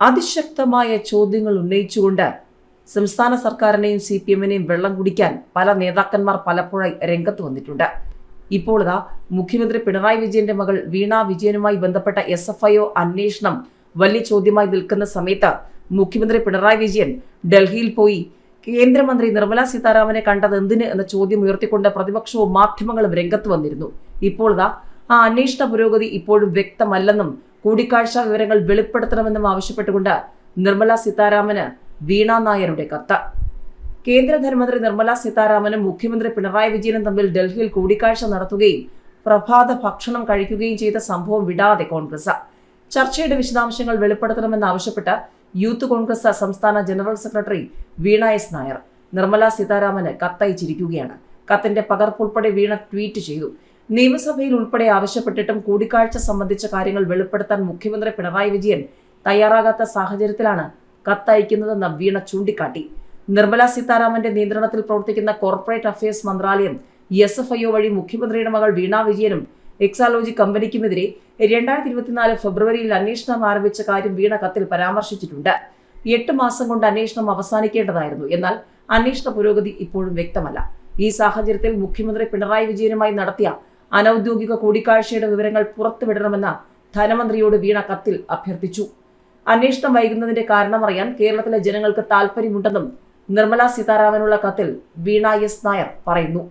അതിശക്തമായ ചോദ്യങ്ങൾ ഉന്നയിച്ചുകൊണ്ട് സംസ്ഥാന സർക്കാരിനെയും സി പി എമ്മിനെയും വെള്ളം കുടിക്കാൻ പല നേതാക്കന്മാർ പലപ്പോഴായി രംഗത്ത് വന്നിട്ടുണ്ട്. ഇപ്പോൾ മുഖ്യമന്ത്രി പിണറായി വിജയന്റെ മകൾ വീണ വിജയനുമായി ബന്ധപ്പെട്ട എസ് എഫ് ഐ ഒ അന്വേഷണം വലിയ ചോദ്യമായി നിൽക്കുന്ന സമയത്ത് മുഖ്യമന്ത്രി പിണറായി വിജയൻ ഡൽഹിയിൽ പോയി കേന്ദ്രമന്ത്രി നിർമ്മല സീതാരാമനെ കണ്ടത് എന്തിന് എന്ന ചോദ്യം ഉയർത്തിക്കൊണ്ട് പ്രതിപക്ഷവും മാധ്യമങ്ങളും രംഗത്ത് വന്നിരുന്നു. ഇപ്പോൾ ആ അന്വേഷണ പുരോഗതി ഇപ്പോഴും വ്യക്തമല്ലെന്നും കൂടിക്കാഴ്ച വിവരങ്ങൾ വെളിപ്പെടുത്തണമെന്നും ആവശ്യപ്പെട്ടുകൊണ്ട് നിർമ്മല സീതാരാമന് വീണ നായരുടെ കത്ത്. കേന്ദ്ര ധനമന്ത്രി നിർമ്മല സീതാരാമനും മുഖ്യമന്ത്രി പിണറായി വിജയനും തമ്മിൽ ഡൽഹിയിൽ കൂടിക്കാഴ്ച നടത്തുകയും പ്രഭാത ഭക്ഷണം കഴിക്കുകയും ചെയ്ത സംഭവം വിടാതെ കോൺഗ്രസ്. ചർച്ചയുടെ വിശദാംശങ്ങൾ വെളിപ്പെടുത്തണമെന്നാവശ്യപ്പെട്ട് യൂത്ത് കോൺഗ്രസ് സംസ്ഥാന general secretary Veena S Nair Nirmala സീതാരാമന് കത്തയച്ചിരിക്കുകയാണ്. കത്തിന്റെ പകർപ്പുൾപ്പെടെ വീണ ട്വീറ്റ് ചെയ്തു. നിയമസഭയിൽ ഉൾപ്പെടെ ആവശ്യപ്പെട്ടിട്ടും കൂടിക്കാഴ്ച സംബന്ധിച്ച കാര്യങ്ങൾ വെളിപ്പെടുത്താൻ മുഖ്യമന്ത്രി പിണറായി വിജയൻ തയ്യാറാകാത്ത സാഹചര്യത്തിലാണ് കത്തയക്കുന്നതെന്ന് വീണ ചൂണ്ടിക്കാട്ടി. നിർമ്മല സീതാരാമന്റെ നിയന്ത്രണത്തിൽ പ്രവർത്തിക്കുന്ന കോർപ്പറേറ്റ് അഫയേഴ്സ് മന്ത്രാലയം എസ് എഫ് ഐ വഴി മുഖ്യമന്ത്രിയുടെ മകൾ വീണ വിജയനും എക്സാലോജി കമ്പനിക്കുമെതിരെ രണ്ടായിരത്തി ഇരുപത്തിനാല് ഫെബ്രുവരിയിൽ അന്വേഷണം ആരംഭിച്ച കാര്യം വീണ കത്തിൽ പരാമർശിച്ചിട്ടുണ്ട്. എട്ട് മാസം കൊണ്ട് അന്വേഷണം അവസാനിക്കേണ്ടതായിരുന്നു. എന്നാൽ അന്വേഷണ പുരോഗതി ഇപ്പോഴും വ്യക്തമല്ല. ഈ സാഹചര്യത്തിൽ മുഖ്യമന്ത്രി പിണറായി വിജയനുമായി നടത്തിയ അനൌദ്യോഗിക കൂടിക്കാഴ്ചയുടെ വിവരങ്ങൾ പുറത്തുവിടണമെന്ന് ധനമന്ത്രിയോട് വീണ കത്തിൽ അഭ്യർത്ഥിച്ചു. അന്വേഷണം വൈകുന്നതിന്റെ കാരണമറിയാൻ കേരളത്തിലെ ജനങ്ങൾക്ക് താൽപ്പര്യമുണ്ടെന്നും നിർമ്മല സീതാരാമനുള്ള കത്തിൽ വീണ എസ് നായർ പറയുന്നു.